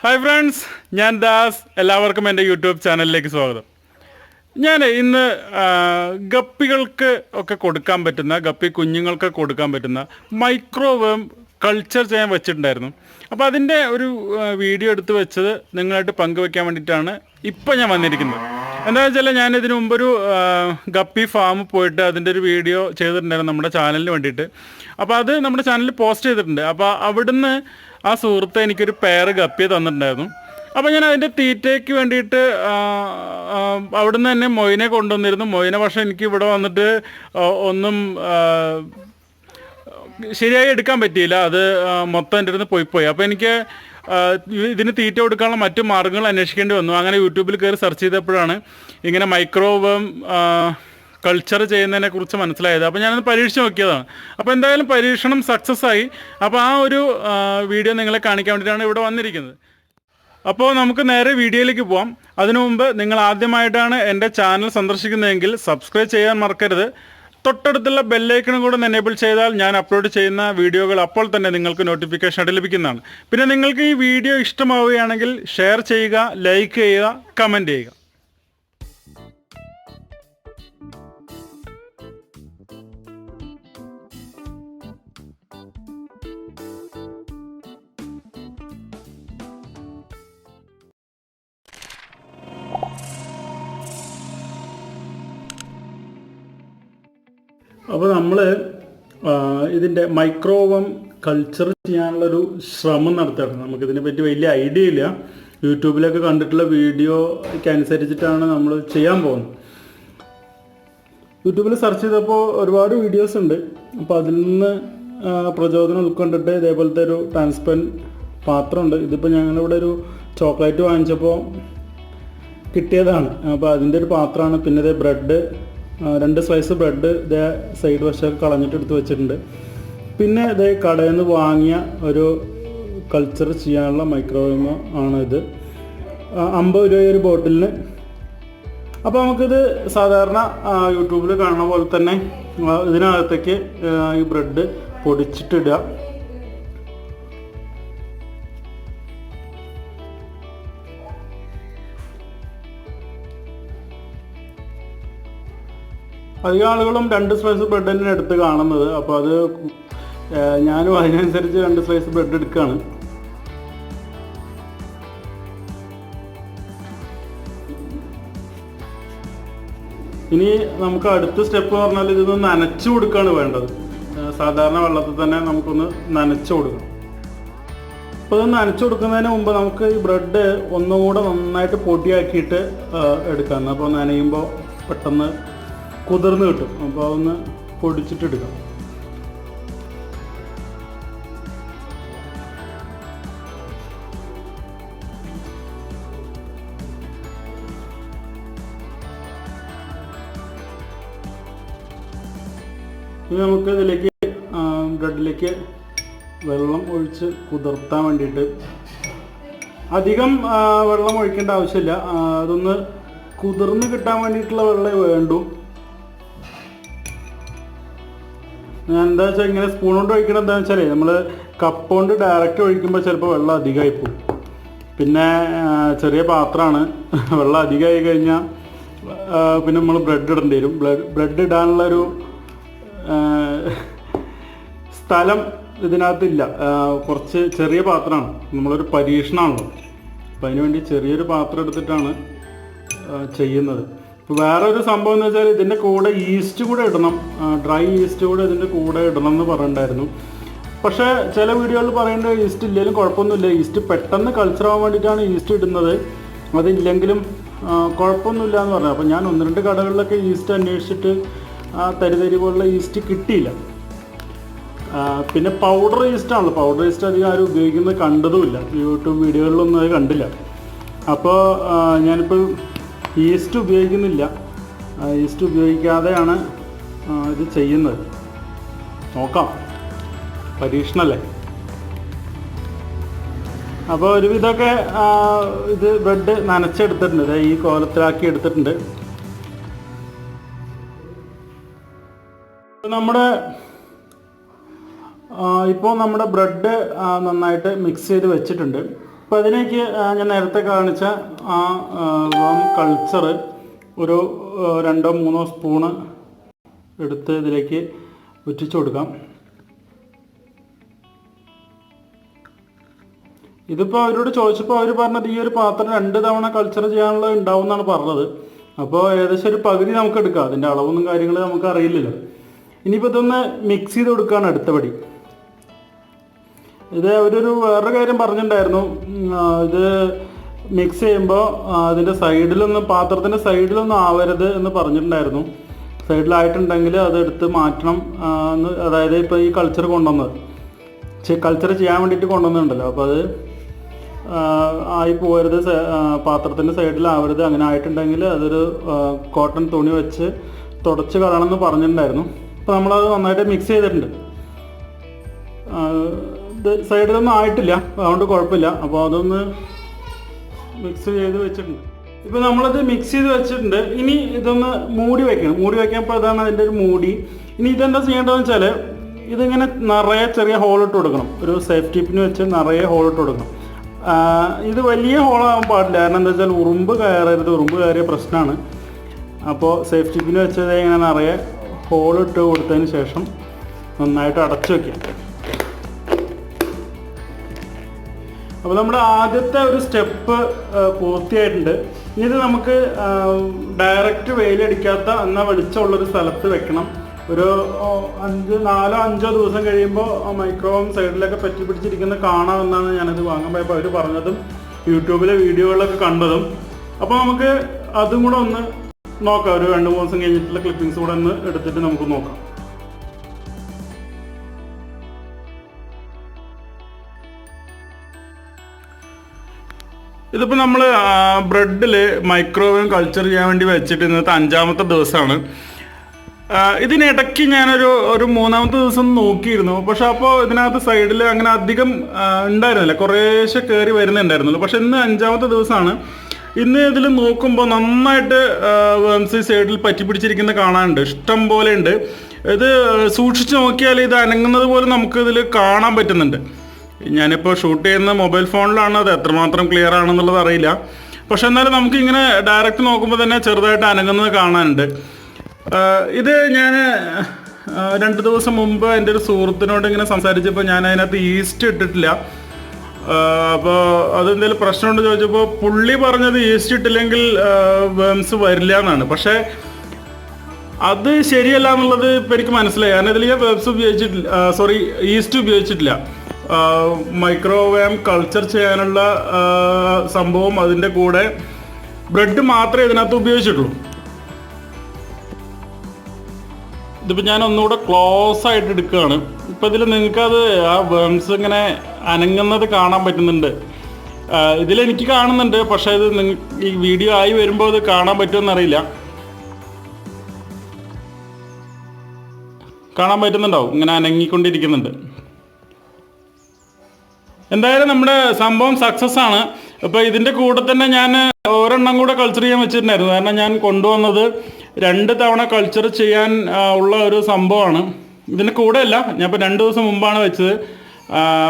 Hi friends ഞാൻ ദാസ്. എല്ലാവർക്കും എന്റെ യൂട്യൂബ് ചാനലിലേക്ക് സ്വാഗതം. ഞാൻ ഇന്ന് ഗപ്പികൾക്ക് ഒക്കെ കൊടുക്കാൻ പറ്റുന്ന ഗപ്പി കുഞ്ഞുങ്ങൾക്ക് കൊടുക്കാൻ പറ്റുന്ന മൈക്രോവേവ് കൾച്ചർ ചെയ്യാൻ വെച്ചിട്ടുണ്ടായിരുന്നു. അപ്പോൾ അതിന്റെ ഒരു വീഡിയോ എടുത്ത് വെച്ചത് നിങ്ങളായിട്ട് പങ്കുവെക്കാൻ വേണ്ടിയിട്ടാണ് ഇപ്പോൾ ഞാൻ വന്നിരിക്കുന്നത്. എന്താണെന്ന് വെച്ചാൽ ഞാൻ ഇതിനു മുമ്പൊരു ഗപ്പി ഫാം പോയിട്ട് അതിന്റെ ഒരു വീഡിയോ ചെയ്തിട്ടുണ്ടായിരുന്നു നമ്മുടെ ചാനലിന് വേണ്ടിയിട്ട്. അപ്പോൾ അത് നമ്മുടെ ചാനലിൽ പോസ്റ്റ് ചെയ്തിട്ടുണ്ട്. അപ്പോൾ അവിടുന്ന് ആ സുഹൃത്ത് എനിക്കൊരു പേർ ഗപ്പി തന്നിട്ടുണ്ടായിരുന്നു. അപ്പോൾ ഞാൻ അതിന്റെ തീറ്റയ്ക്ക് വേണ്ടിയിട്ട് അവിടുന്ന് തന്നെ മൊയിനെ കൊണ്ടുവന്നിരുന്നു. മൊയിനെ പക്ഷേ എനിക്ക് ഇവിടെ വന്നിട്ട് ഒന്നും ശരിയായി എടുക്കാൻ പറ്റിയില്ല. അത് മൊത്തം എന്റെ അടുത്ത് പോയി പോയി. അപ്പോൾ എനിക്ക് ഇതിന് തീറ്റ കൊടുക്കാനുള്ള മറ്റു മാർഗങ്ങൾ അന്വേഷിക്കേണ്ടി വന്നു. അങ്ങനെ യൂട്യൂബിൽ കയറി സെർച്ച് ചെയ്തപ്പോഴാണ് ഇങ്ങനെ മൈക്രോവേവ് കൾച്ചർ ചെയ്യുന്നതിനെ കുറിച്ച് മനസ്സിലായത്. അപ്പോൾ ഞാനത് പരീക്ഷിച്ച് നോക്കിയതാണ്. അപ്പോൾ എന്തായാലും പരീക്ഷണം സക്സസ് ആയി. അപ്പോൾ ആ ഒരു വീഡിയോ നിങ്ങളെ കാണിക്കാൻ വേണ്ടിയിട്ടാണ് ഇവിടെ വന്നിരിക്കുന്നത്. അപ്പോൾ നമുക്ക് നേരെ വീഡിയോയിലേക്ക് പോവാം. അതിനു മുമ്പ് നിങ്ങൾ ആദ്യമായിട്ടാണ് എന്റെ ചാനൽ സന്ദർശിക്കുന്നതെങ്കിൽ സബ്സ്ക്രൈബ് ചെയ്യാൻ മറക്കരുത്. തൊട്ടടുത്തുള്ള ബെല്ലൈക്കണും കൂടെ എനേബിൾ ചെയ്താൽ ഞാൻ അപ്ലോഡ് ചെയ്യുന്ന വീഡിയോകൾ അപ്പോൾ തന്നെ നിങ്ങൾക്ക് നോട്ടിഫിക്കേഷൻ ആയിട്ട് ലഭിക്കുന്നതാണ്. പിന്നെ നിങ്ങൾക്ക് ഈ വീഡിയോ ഇഷ്ടമാവുകയാണെങ്കിൽ ഷെയർ ചെയ്യുക ലൈക്ക് ചെയ്യുക കമന്റ് ചെയ്യുക. അപ്പോൾ നമ്മൾ ഇതിന്റെ മൈക്രോവം കൾച്ചർ ചെയ്യാനുള്ളൊരു ശ്രമം നടത്തുകയാണ് നമുക്കിതിനെ പറ്റി വലിയ ഐഡിയ ഇല്ല. യൂട്യൂബിലൊക്കെ കണ്ടിട്ടുള്ള വീഡിയോയ്ക്ക് അനുസരിച്ചിട്ടാണ് നമ്മൾ ചെയ്യാൻ പോകുന്നത്. യൂട്യൂബിൽ സെർച്ച് ചെയ്തപ്പോൾ ഒരുപാട് വീഡിയോസ് ഉണ്ട്. അപ്പോൾ അതിൽ നിന്ന് പ്രചോദനം ഉൾക്കൊണ്ടിട്ട് ഇതേപോലത്തെ ഒരു ട്രാൻസ്പെറന്റ് പാത്രമുണ്ട്. ഇതിപ്പോൾ ഞങ്ങളിവിടെ ഒരു ചോക്ലേറ്റ് വാങ്ങിച്ചപ്പോൾ കിട്ടിയതാണ്. അപ്പോൾ അതിന്റെ ഒരു പാത്രമാണ്. പിന്നെ ബ്രെഡ് രണ്ട് സ്ലൈസ് ബ്രെഡ് ഇതേ സൈഡ് വശമൊക്കെ കളഞ്ഞിട്ട് എടുത്ത് വെച്ചിട്ടുണ്ട്. പിന്നെ ഇതേ കടയിൽ നിന്ന് വാങ്ങിയ ഒരു കൾച്ചർ ചെയ്യാനുള്ള മൈക്രോവേവ് ആണ് ഇത് അമ്പത് രൂപ ഒരു ബോട്ടിലിന് അപ്പോൾ നമുക്കിത് സാധാരണ യൂട്യൂബിൽ കാണുന്ന പോലെ തന്നെ ഇതിനകത്തേക്ക് ഈ ബ്രെഡ് പൊടിച്ചിട്ടിടുക. അധികം ആളുകളും രണ്ട് സ്ലൈസ് ബ്രെഡ് തന്നെ എടുത്ത് കാണുന്നത്. അപ്പോൾ അത് ഞാനും അതിനനുസരിച്ച് രണ്ട് സ്ലൈസ് ബ്രെഡ് എടുക്കുകയാണ് ഇനി നമുക്ക് അടുത്ത സ്റ്റെപ്പ് എന്ന് പറഞ്ഞാൽ ഇതൊന്ന് നനച്ചു കൊടുക്കുകയാണ് വേണ്ടത്. സാധാരണ വെള്ളത്തിൽ തന്നെ നമുക്കൊന്ന് നനച്ചു കൊടുക്കണം അപ്പോൾ ഇത് നനച്ചു കൊടുക്കുന്നതിന് മുമ്പ് നമുക്ക് ഈ ബ്രെഡ് ഒന്നുകൂടെ നന്നായിട്ട് പൊടിയാക്കിയിട്ട് എടുക്കാം അപ്പോൾ നനയുമ്പോൾ പെട്ടെന്ന് കുതിർന്ന് കിട്ടും. അപ്പോൾ അതൊന്ന് പൊടിച്ചിട്ടെടുക്കാം ഇനി നമുക്ക് ഇതിലേക്ക് ബ്രെഡിലേക്ക് വെള്ളം ഒഴിച്ച് കുതിർത്താൻ വേണ്ടിയിട്ട്. അധികം വെള്ളം ഒഴിക്കേണ്ട ആവശ്യമില്ല. അതൊന്ന് കുതിർന്ന് കിട്ടാൻ വേണ്ടിയിട്ടുള്ള വെള്ളമേ വേണ്ടൂ. എന്താ വെച്ചാൽ ഇങ്ങനെ സ്പൂൺ കൊണ്ട് ഒഴിക്കണം എന്താണെന്ന് വെച്ചാലേ നമ്മൾ കപ്പ് കൊണ്ട് ഡയറക്റ്റ് ഒഴിക്കുമ്പോൾ ചിലപ്പോൾ വെള്ളം അധികമായി പോകും. പിന്നെ ചെറിയ പാത്രമാണ്. വെള്ളം അധികമായി കഴിഞ്ഞാൽ പിന്നെ നമ്മൾ ബ്രെഡ് ഇടേണ്ടി വരും. ബ്ലഡ് ബ്രെഡ് ഇടാനുള്ളൊരു സ്ഥലം ഇതിനകത്തില്ല. കുറച്ച് ചെറിയ പാത്രമാണ്. നമ്മളൊരു പരീക്ഷണമാണല്ലോ. അപ്പം അതിനുവേണ്ടി ചെറിയൊരു പാത്രം എടുത്തിട്ടാണ് ചെയ്യുന്നത്. വേറെ ഒരു സംഭവം എന്ന് വെച്ചാൽ ഇതിന്റെ കൂടെ ഈസ്റ്റ് കൂടെ ഇടണം. ഡ്രൈ ഈസ്റ്റ് കൂടെ ഇതിന്റെ കൂടെ ഇടണം എന്ന് പറഞ്ഞിട്ടുണ്ടായിരുന്നു. പക്ഷേ ചില വീഡിയോകളിൽ പറയുന്നത് ഈസ്റ്റ് ഇല്ലെങ്കിലും കുഴപ്പമൊന്നുമില്ല. ഈസ്റ്റ് പെട്ടെന്ന് കൾച്ചർ ആവാൻ വേണ്ടിയിട്ടാണ് ഈസ്റ്റ് ഇടുന്നത്. അതില്ലെങ്കിലും കുഴപ്പമൊന്നുമില്ല എന്ന് പറഞ്ഞു അപ്പോൾ ഞാൻ ഒന്ന് രണ്ട് കടകളിലൊക്കെ ഈസ്റ്റ് അന്വേഷിച്ചിട്ട് ആ തരി തരി പോലുള്ള ഈസ്റ്റ് കിട്ടിയില്ല. പിന്നെ പൗഡർ ഈസ്റ്റ് ആണല്ലോ. പൗഡർ ഈസ്റ്റ് അധികം ആരും ഉപയോഗിക്കുന്നത് കണ്ടതുമില്ല. യൂട്യൂബ് വീഡിയോകളിലൊന്നും അത് കണ്ടില്ല. അപ്പോൾ ഞാനിപ്പോൾ ഈസ്റ്റ് ഉപയോഗിക്കുന്നില്ല. ഈസ്റ്റ് ഉപയോഗിക്കാതെയാണ് ഇത് ചെയ്യുന്നത്. നോക്കാം. പരീക്ഷണല്ലേ? അപ്പോൾ ഒരുവിധമൊക്കെ ഇത് ബ്രെഡ് നനച്ചെടുത്തിട്ടുണ്ട്. ഈ കോലത്തിലാക്കി എടുത്തിട്ടുണ്ട്. നമ്മുടെ ഇപ്പോൾ നമ്മുടെ ബ്രെഡ് നന്നായിട്ട് മിക്സ് ചെയ്ത് വെച്ചിട്ടുണ്ട്. അപ്പോൾ അതിലേക്ക് ഞാൻ നേരത്തെ കാണിച്ച ആ കൾച്ചർ ഒരു രണ്ടോ മൂന്നോ സ്പൂണ് എടുത്ത് ഇതിലേക്ക് ഉറ്റിച്ചു കൊടുക്കാം. ഇതിപ്പോൾ അവരോട് ചോദിച്ചപ്പോൾ അവർ പറഞ്ഞത് ഈ ഒരു പാത്രം രണ്ട് തവണ കൾച്ചർ ചെയ്യാനുള്ള ഉണ്ടാവും എന്നാണ് പറഞ്ഞത്. അപ്പോൾ ഏകദേശം ഒരു പകുതി നമുക്ക് എടുക്കാം. അതിന്റെ അളവൊന്നും കാര്യങ്ങൾ നമുക്ക് അറിയില്ലല്ലോ. ഇനിയിപ്പോൾ ഇതൊന്ന് മിക്സ് ചെയ്ത് കൊടുക്കുകയാണ് അടുത്ത പടി. ഇത് ഒരു വേറൊരു കാര്യം പറഞ്ഞിട്ടുണ്ടായിരുന്നു. ഇത് മിക്സ് ചെയ്യുമ്പോൾ അതിന്റെ സൈഡിലൊന്നും പാത്രത്തിന്റെ സൈഡിലൊന്നും ആവരുത് എന്ന് പറഞ്ഞിട്ടുണ്ടായിരുന്നു. സൈഡിലായിട്ടുണ്ടെങ്കിൽ അത് എടുത്ത് മാറ്റണം എന്ന് അതായത് ഇപ്പോൾ ഈ കൾച്ചർ കൊണ്ടുവന്നത്. കൾച്ചർ ചെയ്യാൻ വേണ്ടിയിട്ട് കൊണ്ടുവന്നിട്ടുണ്ടല്ലോ. അപ്പോൾ അത് ആയി പോകരുത് പാത്രത്തിന്റെ സൈഡിലാവരുത് അങ്ങനെ ആയിട്ടുണ്ടെങ്കിൽ അതൊരു കോട്ടൺ തുണി വെച്ച് തുടച്ച് കളയണം എന്ന് പറഞ്ഞിട്ടുണ്ടായിരുന്നു. അപ്പോൾ നമ്മളത് നന്നായിട്ട് മിക്സ് ചെയ്തിട്ടുണ്ട്. ഇത് സൈഡിലൊന്നും ആയിട്ടില്ല. അതുകൊണ്ട് കുഴപ്പമില്ല. അപ്പോൾ അതൊന്ന് മിക്സ് ചെയ്ത് വെച്ചിട്ടുണ്ട്. ഇപ്പോൾ നമ്മളത് മിക്സ് ചെയ്ത് വെച്ചിട്ടുണ്ട്. ഇനി ഇതൊന്ന് മൂടി വെക്കണം. മൂടി വെക്കുമ്പോൾ അതാണ് അതിന്റെ ഒരു മൂടി. ഇനി ഇതെന്താ ചെയ്യേണ്ടതെന്ന് വെച്ചാൽ ഇതിങ്ങനെ നിറയെ ചെറിയ ഹോൾ ഇട്ട് കൊടുക്കണം. ഒരു സേഫ്റ്റി പിന് വെച്ച് നിറയെ ഹോൾ ഇട്ട് കൊടുക്കണം. ഇത് വലിയ ഹോളാകാൻ പാടില്ല. കാരണം എന്താ വെച്ചാൽ ഉറുമ്പ് കയറരുത്. ഉറുമ്പ് കയറിയ പ്രശ്നമാണ്. അപ്പോൾ സേഫ്റ്റി പിന് വെച്ചത് ഇങ്ങനെ നിറയെ ഹോൾ ഇട്ട് കൊടുത്തതിന് ശേഷം നന്നായിട്ട് അടച്ചു വെക്കാം അപ്പോൾ നമ്മുടെ ആദ്യത്തെ ഒരു സ്റ്റെപ്പ് പൂർത്തിയായിട്ടുണ്ട്. ഇത് നമുക്ക് ഡയറക്റ്റ് വെയിലടിക്കാത്ത എന്നാൽ വെളിച്ചമുള്ളൊരു സ്ഥലത്ത് വെക്കണം. ഒരു അഞ്ച് നാലോ അഞ്ചോ ദിവസം കഴിയുമ്പോൾ മൈക്രോവേവ് സൈഡിലൊക്കെ പറ്റി പിടിച്ചിരിക്കുന്ന കാണാമെന്നാണ് ഞാനത് വാങ്ങാൻ പോയപ്പോൾ അവർ പറഞ്ഞതും യൂട്യൂബിലെ വീഡിയോകളിലൊക്കെ കണ്ടതും. അപ്പോൾ നമുക്ക് അതും കൂടെ ഒന്ന് നോക്കാം. ഒരു രണ്ട് മൂന്ന് ദിവസം കഴിഞ്ഞിട്ടുള്ള ക്ലിപ്പിങ്സ് കൂടെ ഒന്ന് എടുത്തിട്ട് നമുക്ക് നോക്കാം. ഇതിപ്പോൾ നമ്മൾ ബ്രെഡിൽ മൈക്രോവേവ് കൾച്ചർ ചെയ്യാൻ വേണ്ടി വെച്ചിട്ട് ഇന്നത്തെ അഞ്ചാമത്തെ ദിവസമാണ് ഇതിനിടയ്ക്ക് ഞാനൊരു ഒരു മൂന്നാമത്തെ ദിവസം നോക്കിയിരുന്നു. പക്ഷെ അപ്പോൾ ഇതിനകത്ത് സൈഡിൽ അങ്ങനെ അധികം ഉണ്ടായിരുന്നില്ല. കുറേശ്ശെ കയറി വരുന്നുണ്ടായിരുന്നുള്ളൂ. പക്ഷെ ഇന്ന് അഞ്ചാമത്തെ ദിവസമാണ് ഇന്ന് ഇതിൽ നോക്കുമ്പോൾ നന്നായിട്ട് വേംസ് സൈഡിൽ പറ്റി പിടിച്ചിരിക്കുന്ന കാണാനുണ്ട്. ഇഷ്ടം പോലെ ഉണ്ട്. ഇത് സൂക്ഷിച്ച് നോക്കിയാൽ ഇത് അനങ്ങുന്നത് പോലും നമുക്ക് ഇതിൽ കാണാൻ പറ്റുന്നുണ്ട്. ഞാനിപ്പോൾ ഷൂട്ട് ചെയ്യുന്ന മൊബൈൽ ഫോണിലാണ് അത് എത്രമാത്രം ക്ലിയർ ആണെന്നുള്ളത് അറിയില്ല. പക്ഷെ എന്നാലും നമുക്ക് ഇങ്ങനെ ഡയറക്റ്റ് നോക്കുമ്പോൾ തന്നെ ചെറുതായിട്ട് അനങ്ങുന്നത് കാണാനുണ്ട്. ഇത് ഞാൻ രണ്ട് ദിവസം മുമ്പ് എന്റെ ഒരു സുഹൃത്തിനോട് ഇങ്ങനെ സംസാരിച്ചപ്പോൾ ഞാൻ അതിനകത്ത് ഈസ്റ്റ് ഇട്ടിട്ടില്ല അപ്പോൾ അതെന്തെങ്കിലും പ്രശ്നമുണ്ട് ചോദിച്ചപ്പോൾ പുള്ളി പറഞ്ഞത് ഈസ്റ്റ് ഇട്ടില്ലെങ്കിൽ വേംസ് വരില്ല എന്നാണ്. പക്ഷേ അത് ശരിയല്ല എന്നുള്ളത് എനിക്ക് മനസ്സിലായി. കാരണം ഇതിൽ ഞാൻ വെബ്സ് ഉപയോഗിച്ചിട്ടില്ല സോറി ഈസ്റ്റ് ഉപയോഗിച്ചിട്ടില്ല. മൈക്രോവേവ് കൾച്ചർ ചെയ്യാനുള്ള സംഭവം അതിന്റെ കൂടെ ബ്രെഡ് മാത്രമേ ഇതിനകത്ത് ഉപയോഗിച്ചിട്ടുള്ളൂ. ഇതിപ്പോൾ ഞാൻ ഒന്നുകൂടെ ക്ലോസ് ആയിട്ട് എടുക്കുകയാണ്. ഇപ്പം ഇതിൽ നിങ്ങൾക്കത് ആ വേംസ് ഇങ്ങനെ അനങ്ങുന്നത് കാണാൻ പറ്റുന്നുണ്ട്. ഇതിലെനിക്ക് കാണുന്നുണ്ട് പക്ഷേ ഇത് നിങ്ങൾ ഈ വീഡിയോ ആയി വരുമ്പോൾ അത് കാണാൻ പറ്റുമെന്ന് അറിയില്ല. കാണാൻ പറ്റുന്നുണ്ടാവും ഇങ്ങനെ അനങ്ങിക്കൊണ്ടിരിക്കുന്നുണ്ട്. എന്തായാലും നമ്മുടെ സംഭവം സക്സസ് ആണ്. അപ്പോൾ ഇതിന്റെ കൂടെ തന്നെ ഞാൻ ഒരെണ്ണം കൂടെ കൾച്ചർ ചെയ്യാൻ വെച്ചിട്ടുണ്ടായിരുന്നു. കാരണം ഞാൻ കൊണ്ടുവന്നത് രണ്ട് തവണ കൾച്ചർ ചെയ്യാൻ ഉള്ള ഒരു സംഭവമാണ്. ഇതിന്റെ കൂടെ അല്ല ഞാൻ ഇപ്പോൾ രണ്ട് ദിവസം മുമ്പാണ് വെച്ചത്.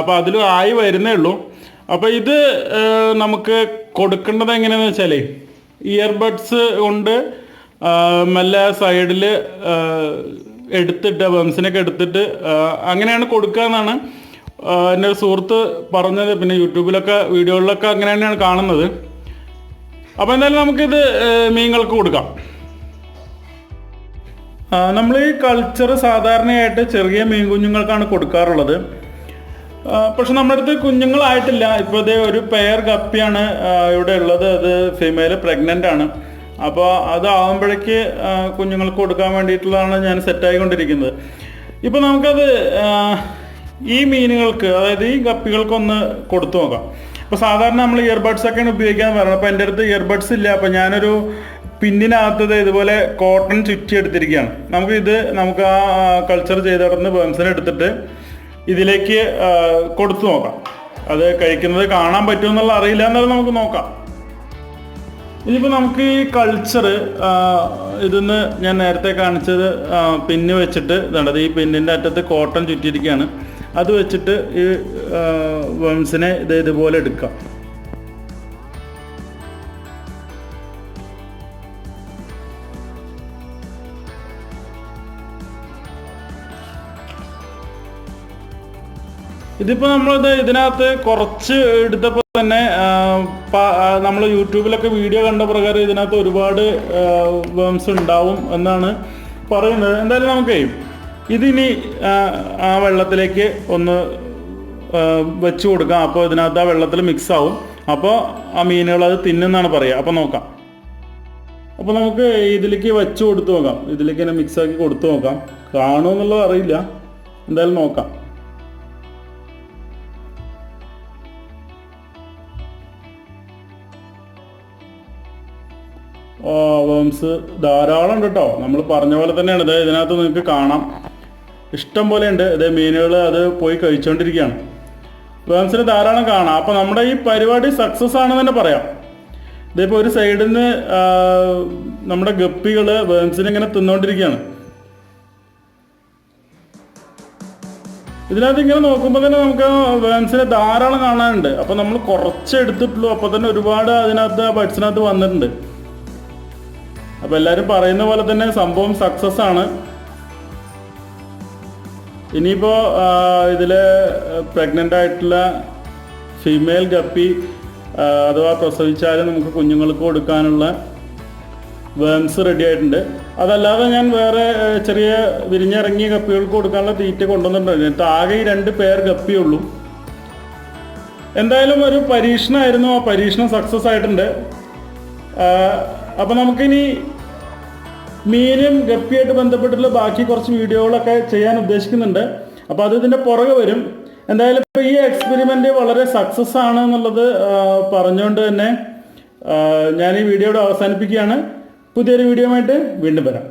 അപ്പോൾ അതിലും ആയി വരുന്നേ ഉള്ളൂ. അപ്പോൾ ഇത് നമുക്ക് കൊടുക്കേണ്ടത് എങ്ങനെയാണെന്ന് വെച്ചാലേ ഇയർബഡ്സ് കൊണ്ട് മെല്ല സൈഡിൽ എടുത്തിട്ട് ബംസിനൊക്കെ എടുത്തിട്ട് അങ്ങനെയാണ് കൊടുക്കുക എന്നാണ് എന്റെ ഒരു സുഹൃത്ത് പറഞ്ഞത് പിന്നെ യൂട്യൂബിലൊക്കെ വീഡിയോകളിലൊക്കെ അങ്ങനെ തന്നെയാണ് കാണുന്നത്. അപ്പോൾ എന്തായാലും നമുക്കിത് മീനുകൾക്ക് കൊടുക്കാം. നമ്മൾ ഈ കൾച്ചർ സാധാരണയായിട്ട് ചെറിയ മീൻ കുഞ്ഞുങ്ങൾക്കാണ് കൊടുക്കാറുള്ളത്. പക്ഷെ നമ്മുടെ അടുത്ത് കുഞ്ഞുങ്ങളായിട്ടില്ല. ഇപ്പോൾ ഇതേ ഒരു പെയർ കപ്പിയാണ് ഇവിടെ ഉള്ളത്. അത് ഫീമെയിൽ പ്രഗ്നന്റ് ആണ്. അപ്പോൾ അതാവുമ്പോഴേക്ക് കുഞ്ഞുങ്ങൾക്ക് കൊടുക്കാൻ വേണ്ടിയിട്ടുള്ളതാണ് ഞാൻ സെറ്റായിക്കൊണ്ടിരിക്കുന്നത് ഇപ്പോൾ നമുക്കത് ഈ മീനുകൾക്ക് അതായത് ഈ ഗപ്പികൾക്കൊന്ന് കൊടുത്തു നോക്കാം. അപ്പോൾ സാധാരണ നമ്മൾ ഇയർബഡ്സ് ഒക്കെയാണ് ഉപയോഗിക്കാൻ പറയുന്നത്. അപ്പോൾ എന്റെ അടുത്ത് ഇയർബഡ്സ് ഇല്ല. അപ്പോൾ ഞാനൊരു പിന്നിനകത്തത് ഇതുപോലെ കോട്ടൺ ചുറ്റി എടുത്തിരിക്കുകയാണ്. നമുക്ക് ഇത് നമുക്ക് ആ കൾച്ചർ ചെയ്ത് നടന്ന് ബംസിനെ എടുത്തിട്ട് ഇതിലേക്ക് കൊടുത്തു നോക്കാം. അത് കഴിക്കുന്നത് കാണാൻ പറ്റുമെന്നുള്ള അറിയില്ല എന്നാലും നമുക്ക് നോക്കാം. ഇനിയിപ്പോൾ നമുക്ക് ഈ കൾച്ചർ ഇതിന്ന് ഞാൻ നേരത്തെ കാണിച്ചത് പിന്ന് വെച്ചിട്ട് ഇതാണ് ഈ പിന്നിന്റെ അറ്റത്ത് കോട്ടൺ ചുറ്റിയിരിക്കുകയാണ്. അത് വെച്ചിട്ട് ഈ വേംസിനെ ഇത് ഇതുപോലെ എടുക്കാം. ഇതിപ്പോൾ നമ്മളിത് ഇതിനകത്ത് കുറച്ച് എടുത്തപ്പോൾ തന്നെ നമ്മൾ യൂട്യൂബിലൊക്കെ വീഡിയോ കണ്ട പ്രകാരം ഇതിനകത്ത് ഒരുപാട് വേംസ് ഉണ്ടാവും എന്നാണ് പറയുന്നത്. എന്തായാലും നമുക്കേ ഇതിനി ആ, വെള്ളത്തിലേക്ക് ഒന്ന് വെച്ച് കൊടുക്കാം. അപ്പോൾ ഇതിനകത്ത് ആ വെള്ളത്തിൽ മിക്സ് ആവും. അപ്പോൾ ആ മീനുകൾ അത് തിന്നുന്നാണ് പറയുക അപ്പോൾ നോക്കാം. അപ്പോൾ നമുക്ക് ഇതിലേക്ക് വെച്ച് കൊടുത്തു നോക്കാം. ഇതിലേക്ക് തന്നെ മിക്സ് ആക്കി കൊടുത്തു നോക്കാം. കാണുമെന്നുള്ളത് അറിയില്ല. എന്തായാലും നോക്കാം. ഓ വേംസ് ധാരാളം ഉണ്ട് കേട്ടോ. നമ്മൾ പറഞ്ഞ പോലെ തന്നെയാണ്. ഇത് ഇതിനകത്ത് നിങ്ങൾക്ക് കാണാം. ഇഷ്ടം പോലെ ഉണ്ട്. ഇത് മീനുകൾ അത് പോയി കഴിച്ചുകൊണ്ടിരിക്കുകയാണ് വേംസിന് ധാരാളം കാണാം. അപ്പോൾ നമ്മുടെ ഈ പരിപാടി സക്സസ് ആണെന്ന് തന്നെ പറയാം. ഇതിപ്പോൾ ഒരു സൈഡിൽ നിന്ന് നമ്മുടെ ഗപ്പികൾ വേംസിനെ ഇങ്ങനെ തിന്നുകൊണ്ടിരിക്കുകയാണ് ഇതിനകത്ത് ഇങ്ങനെ നോക്കുമ്പോൾ തന്നെ നമുക്ക് വേംസിനെ ധാരാളം കാണാനുണ്ട്. അപ്പോൾ നമ്മൾ കുറച്ച് എടുത്തിട്ടുള്ളൂ. അപ്പോൾ തന്നെ ഒരുപാട് അതിനകത്ത് ആ ബഡ്സിനകത്ത് വന്നിട്ടുണ്ട്. അപ്പോൾ എല്ലാവരും പറയുന്ന പോലെ തന്നെ സംഭവം സക്സസ് ആണ്. ഇനിയിപ്പോൾ ഇതിൽ പ്രഗ്നന്റ് ആയിട്ടുള്ള ഫീമെയിൽ ഗപ്പി അഥവാ പ്രസവിച്ചാലും നമുക്ക് കുഞ്ഞുങ്ങൾക്ക് കൊടുക്കാനുള്ള വേംസ് റെഡി ആയിട്ടുണ്ട്. അതല്ലാതെ ഞാൻ വേറെ ചെറിയ വിരിഞ്ഞിറങ്ങിയ കപ്പികൾക്ക് കൊടുക്കാനുള്ള തീറ്റ കൊണ്ടുവന്നിട്ടുണ്ട് ആകെ ഈ രണ്ട് പേർ ഗപ്പിയുള്ളൂ എന്തായാലും ഒരു പരീക്ഷണമായിരുന്നു ആ പരീക്ഷണം സക്സസ് ആയിട്ടുണ്ട്. അപ്പോൾ നമുക്കിനി മീനും ഗപ്പിയായിട്ട് ബന്ധപ്പെട്ടുള്ള ബാക്കി കുറച്ച് വീഡിയോകളൊക്കെ ചെയ്യാൻ ഉദ്ദേശിക്കുന്നുണ്ട്. അപ്പോൾ അത് ഇതിന്റെ പുറകെ വരും. എന്തായാലും ഇപ്പോൾ ഈ എക്സ്പെരിമെന്റ് വളരെ സക്സസ് ആണ് എന്നുള്ളത് പറഞ്ഞുകൊണ്ട് തന്നെ ഞാൻ ഈ വീഡിയോയുടെ അവസാനിപ്പിക്കുകയാണ്. പുതിയൊരു വീഡിയോ ആയിട്ട് വീണ്ടും വരാം.